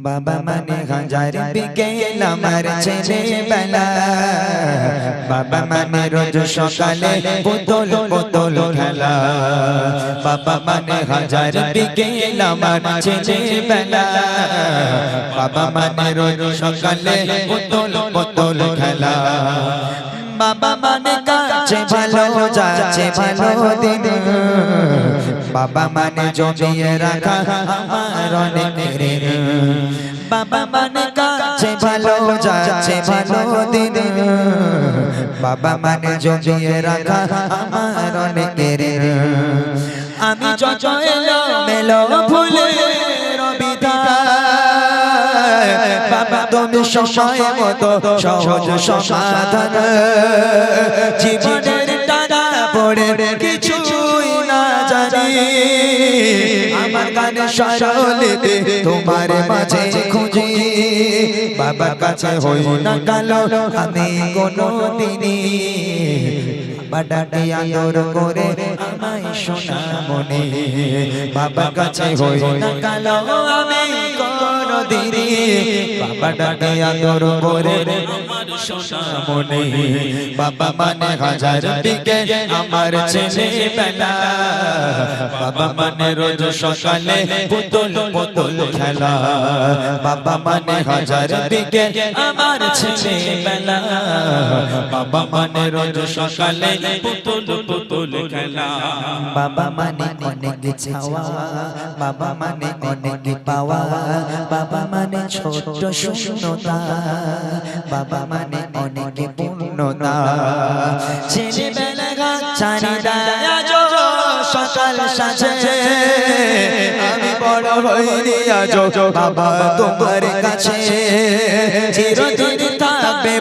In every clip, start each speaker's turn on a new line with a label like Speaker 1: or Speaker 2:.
Speaker 1: বাবা মানে হাজার বিকেল আমার ছেলে বেলা বাবা মানে রোজ সকালে পুতুল পুতুল খেলা বাবা মানে হাজার বিকেল আমার ছেলে বেলা বাবা মানে রোজ সকালে পুতুল পুতুল খেলা বাবা মানে কাছে ভালো যাচ্ছে ভালো দিন বাবা মানে জমিয়ে রাখা বাবা মানে কাছে ভালো যাচ্ছে, ভালো দিন। বাবা মানে জমিয়ে রাখা, আমার অনেক ঋণ। আমি এলো মেলো বাবা তুমি সময় মতো সহজ সমাধান। জীবনের টানা পড়ে জানি আমার তোমার মাঝে খুঁজি। বাবার কাছে হই না কালো, আমি কোনো বাডাডি আদর করে আমায় শোনা মনে। বাবার কাছে হই না কালো, আমি দিনই বাবা ডাকে আদর করে। আমার সোনা মনে বাবা মানে হাজার দিকে আমার ছেলে বেলা। বাবা মানে রোজ সকালে পুতুল পুতুল খেলা। বাবা মানে হাজার দিকে আমার ছেলে বেলা। বাবা মানে রোজ সকালে
Speaker 2: পুতুল পুতুল খেলা।
Speaker 1: বাবা মানে অনেক ছাওয়া বাবা মানে অনেক পাওয়া, বাবা মানে ছোট শূন্যতা, বাবা মানে অনেক পূর্ণতা। সকাল সাজে। আমি বড় হইনি আজ বাবা তোমার কাছে।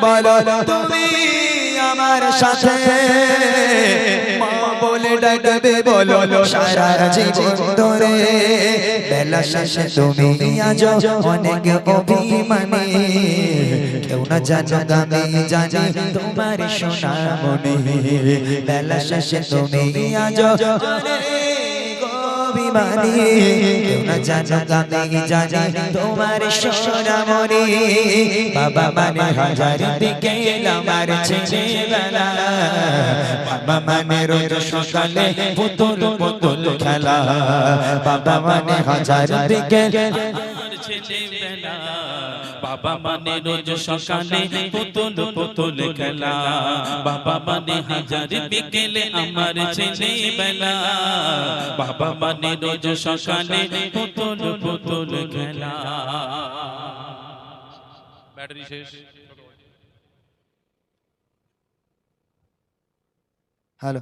Speaker 1: বলো তুমি। আমার সাথে। বলে ডাকবে, বলো, সারা জীবন ধরে। বেলা শেষে তুমি আজ অনেক অভিমানে। কেউ না জানো আমি জানি তোমার সোনা মনে বেলা শেষে তুমি আজ অনেক অভিমানী। কেউ না জানো আমি জানি, তোমার সোনা মনে বাবা মানে হাজার দিকে আমার ছেলেবেলা। বাবা মানে রোজ সকালে পুতুল পুতুল খেলা। বাবা মানে হাজার দিকে
Speaker 2: ছেলেবেলা বাবা মানে রোজ সকালে পুতুল পুতুল খেলা। বাবা মানে হাজার বিকেলে আমার ছেলেবেলা বাবা মানে রোজ সকালে পুতুল পুতুল খেলা। ব্যাটারি শেষ।
Speaker 1: হ্যালো।